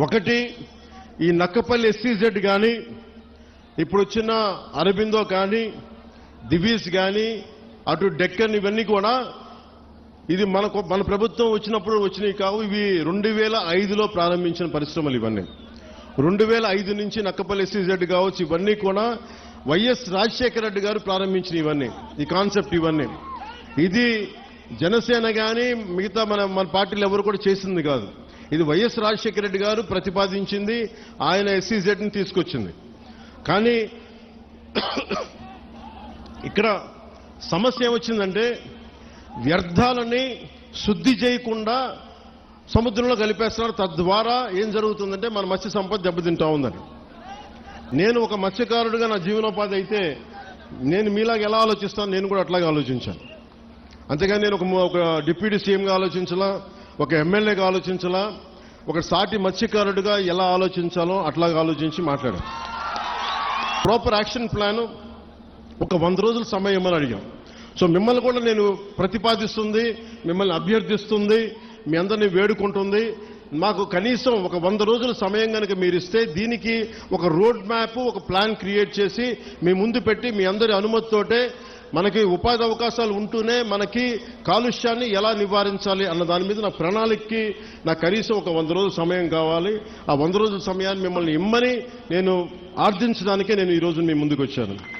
ఒకటి ఈ నక్కపల్లి ఎస్సీజెడ్ కానీ ఇప్పుడు వచ్చిన అరబిందో కానీ దివీస్ కానీ అటు డెక్కన్ ఇవన్నీ కూడా ఇది మనకు మన ప్రభుత్వం వచ్చినప్పుడు వచ్చినవి కావు. ఇవి రెండు వేల ఐదులో ప్రారంభించిన పరిశ్రమలు ఇవన్నీ. రెండు వేల ఐదు నుంచి నక్కపల్లి ఎస్సీజెడ్ కావచ్చు ఇవన్నీ కూడా వైఎస్ రాజశేఖర రెడ్డి గారు ప్రారంభించిన ఇవన్నీ ఈ కాన్సెప్ట్ ఇవన్నీ. ఇది జనసేన కానీ మిగతా మన మన పార్టీలు ఎవరు కూడా చేసింది కాదు. ఇది వైఎస్ రాజశేఖర రెడ్డి గారు ప్రతిపాదించింది ఆయన ఎస్సీజెడ్ని తీసుకొచ్చింది. కానీ ఇక్కడ సమస్య ఏమొచ్చిందంటే వ్యర్థాలని శుద్ధి చేయకుండా సముద్రంలో కలిపేస్తున్నారు. తద్వారా ఏం జరుగుతుందంటే మన మత్స్య సంపద దెబ్బతింటా ఉందని. నేను ఒక మత్స్యకారుడిగా నా జీవనోపాధి అయితే నేను మీలాగా ఎలా ఆలోచిస్తాను? నేను కూడా అట్లాగే ఆలోచించాను. అంతేగాని నేను ఒక డిప్యూటీ సీఎంగా ఆలోచించలా ఒక ఎమ్మెల్యేగా ఆలోచించలా? ఒక సాటి మత్స్యకారుడిగా ఎలా ఆలోచించాలో అట్లాగా ఆలోచించి మాట్లాడాం. ప్రాపర్ యాక్షన్ ప్లాన్ ఒక వంద రోజుల సమయం అని అడిగాం. సో మిమ్మల్ని కూడా నేను ప్రతిపాదిస్తుంది మిమ్మల్ని అభ్యర్థిస్తుంది మీ అందరినీ వేడుకుంటుంది. మాకు కనీసం ఒక వంద రోజుల సమయం కనుక మీరు ఇస్తే దీనికి ఒక రోడ్ మ్యాప్ ఒక ప్లాన్ క్రియేట్ చేసి మీ ముందు పెట్టి మీ అందరి అనుమతితోటే మనకి ఉపాధి అవకాశాలు ఉంటూనే మనకి కాలుష్యాన్ని ఎలా నివారించాలి అన్న దాని మీద నా ప్రణాళికకి నాకు కనీసం ఒక వంద రోజుల సమయం కావాలి. ఆ వంద రోజుల సమయాన్ని మిమ్మల్ని ఇమ్మని నేను ఆర్జించడానికే నేను ఈరోజు మీ ముందుకు వచ్చాను.